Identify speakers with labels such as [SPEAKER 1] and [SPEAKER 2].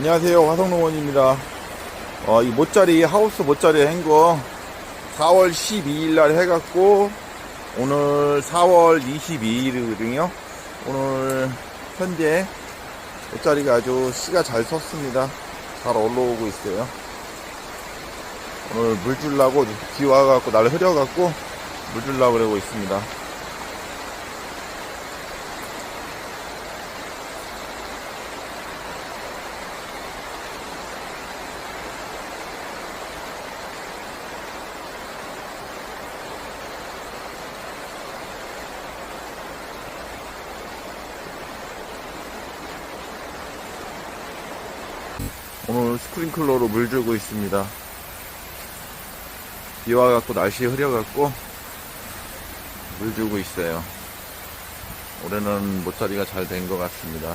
[SPEAKER 1] 안녕하세요. 화성농원입니다. 어, 이 모짜리 하우스 모짜리 한거 4월 12일 날 해갖고 오늘 4월 22일이거든요. 오늘 현재 모짜리가 아주 씨가 잘 섰습니다. 잘 올라오고 있어요. 오늘 물 주려고 비 와갖고 날 흐려갖고 물 주려고 그러고 있습니다 오늘 스프링클러로 물 주고 있습니다. 비 와갖고 날씨 흐려갖고 물 주고 있어요. 올해는 모짜리가 잘 된 것 같습니다.